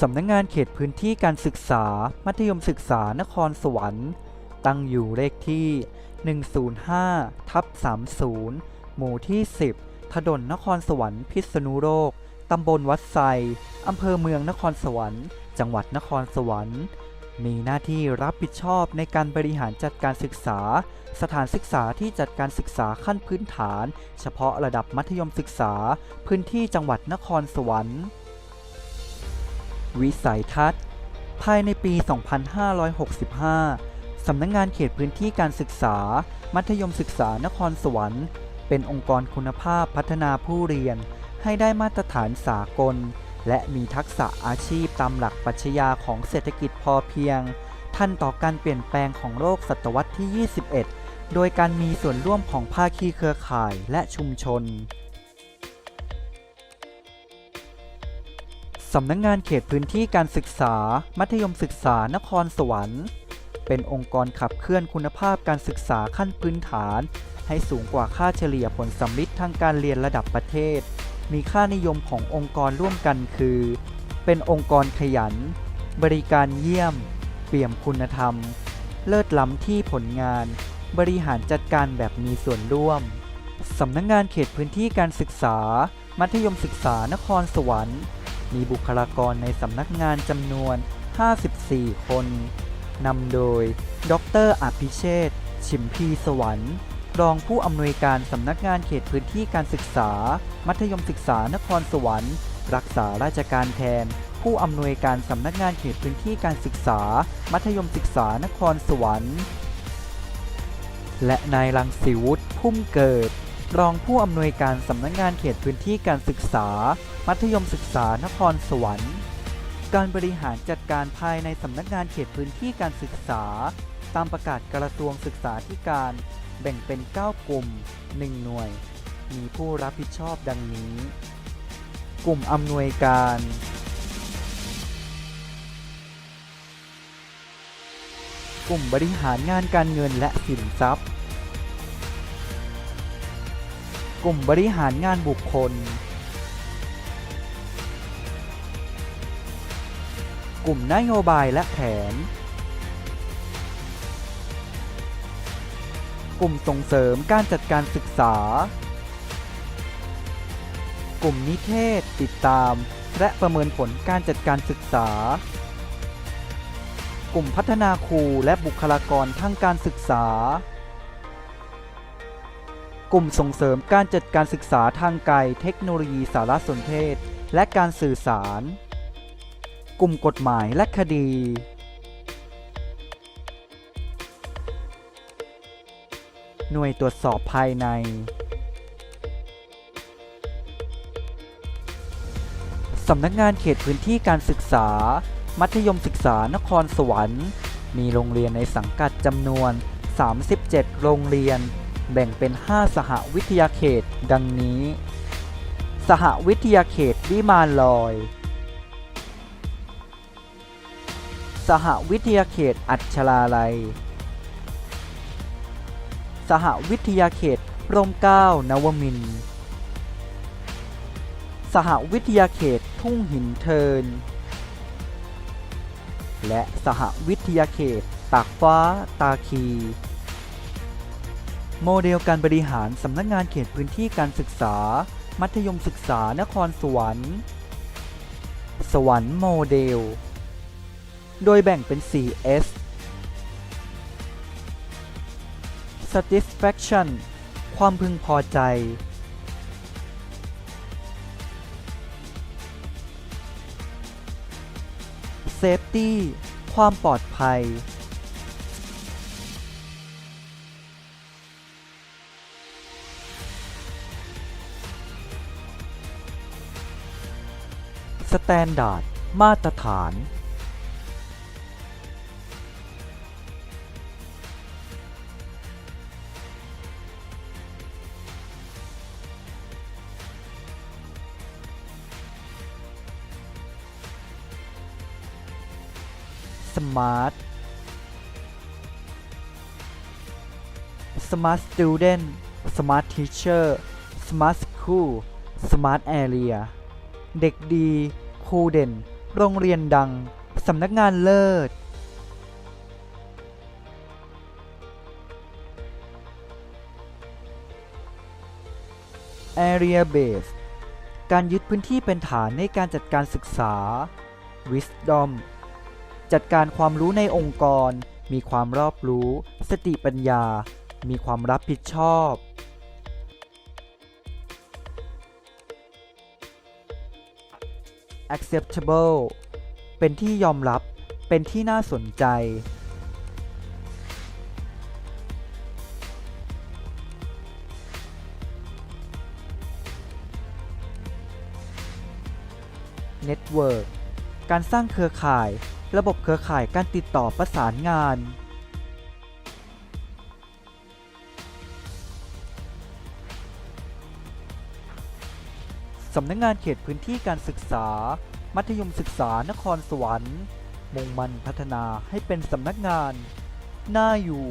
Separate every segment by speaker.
Speaker 1: สำนักงานเขตพื้นที่การศึกษา มัธยมศึกษานครสวรรค์ ตั้งอยู่เลขที่ 105 ทับ 30 หมู่ที่ 10 ถนนนครสวรรค์พิษณุโลก ตำบลวัดไซอำเภอเมืองนครสวรรค์ จังหวัดนครสวรรค์ มีหน้าที่รับผิดชอบในการบริหารจัดการศึกษา สถานศึกษาที่จัดการศึกษาขั้นพื้นฐาน เฉพาะระดับมัธยมศึกษา พื้นที่จังหวัดนครสวรรค์ วิสัยทัศน์ ภายในปี 2565 สำนักงงานเขตพื้นที่การศึกษา มัธยมศึกษานครสวรรค์ เป็นองค์กรคุณภาพพัฒนาผู้เรียน ให้ได้มาตรฐานสากล และมีทักษะอาชีพตามหลักปรัชญาของเศรษฐกิจพอเพียง ทันต่อการเปลี่ยนแปลงของโลกศตวรรษที่ 21 โดยการมีส่วนร่วมของภาคีเครือข่ายและชุมชน สำนักงงานเขตพื้นที่การศึกษา มัธยมศึกษานครสวรรค์ เป็นองค์กรขับเคลื่อนคุณภาพการศึกษาขั้นพื้นฐาน ให้สูงกว่าค่าเฉลี่ยผลสำลิดทางการเรียนระดับประเทศ มีค่านิยมขององค์กรร่วมกันคือ เป็นองค์กรขยัน บริการเยี่ยม เปี่ยมคุณธรรม เลิศล้ำที่ผลงาน บริหารจัดการแบบมีส่วนร่วมสำนักงงานเขตพื้นที่การศึกษา มัธยมศึกษานครสวรรค์ มีบุคลากรในสำนักงานจำนวน 54 คน นำโดย ดรอภิเชษฐ์ชิมพีสวรรค์รองผู้อำนวยการสำนักงานเขตพื้นที่การศึกษา มัธยมศึกษานครสวรรค์ รักษาราชการแทน ผู้อำนวยการสำนักงานเขตพื้นที่การศึกษา มัธยมศึกษานครสวรรค์ และนายรังสีวุฒิพุ่มเกิด รองผู้อำนวยการสำนักงานเขตพื้นที่การศึกษา มัธยมศึกษานครสวรรค์ การบริหารจัดการภายในสำนักงานเขตพื้นที่การศึกษา ตามประกาศกระทรวงศึกษาธิการ แบ่งเป็น 9 กลุ่ม 1 หน่วย มีผู้รับผิดชอบดังนี้ กลุ่มอำนวยการกลุ่มบริหารงานการเงินและสินทรัพย์ กลุ่มบริหารงานบุคคล กลุ่มนโยบายและแผน กลุ่มส่งเสริมการจัดการศึกษา กลุ่มนิเทศติดตาม และประเมินผลการจัดการศึกษา กลุ่มพัฒนาครูและบุคลากรทางการศึกษา กลุ่มส่งเสริมการจัดการศึกษาทางไกลเทคโนโลยีสารสนเทศ และการสื่อสาร กลุ่มกฎหมายและคดี หน่วยตรวจสอบภายใน สำนักงานเขตพื้นที่การศึกษา มัธยมศึกษานครสวรรค์ มีโรงเรียนในสังกัดจำนวน 37 โรงเรียน แบ่งเป็น 5 สหวิทยาเขต ดังนี้ สหวิทยาเขตวิมานลอย สหวิทยาเขตอัชราลัย สหวิทยาเขตร่มเก้านวมิน สหวิทยาเขตทุ่งหินเทิน และสหวิทยาเขตตากฟ้าตาคี โมเดลการบริหารสำนักงานเขตพื้นที่การศึกษา มัธยมศึกษานครสวรรค์ สวรรค์โมเดล โดยแบ่งเป็น 4S satisfaction ความพึงพอใจ safety ความปลอดภัย สแตนดาร์ดมาตรฐาน สมาร์ท สมาร์ทสตูเดนต์สมาร์ททีเชอร์สมาร์ทสคูลสมาร์ทแอเรียเด็กดี รูเด่น โรงเรียนดัง สำนักงานเลิศ Area Base การยึดพื้นที่เป็นฐานในการจัดการศึกษา Wisdom จัดการความรู้ในองค์กร มีความรอบรู้ สติปัญญา มีความรับผิดชอบ acceptable เป็นที่ยอมรับ เป็นที่น่าสนใจ Network การสร้างเครือข่าย ระบบเครือข่ายการติดต่อประสานงาน สำนักงงานเขตพื้นที่การศึกษา มัธยมศึกษานครสวรรค์มุ่งมั่นพัฒนาให้เป็นสำนักงานน่าอยู่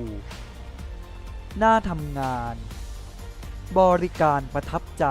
Speaker 1: น่าทำงาน บริการประทับใจ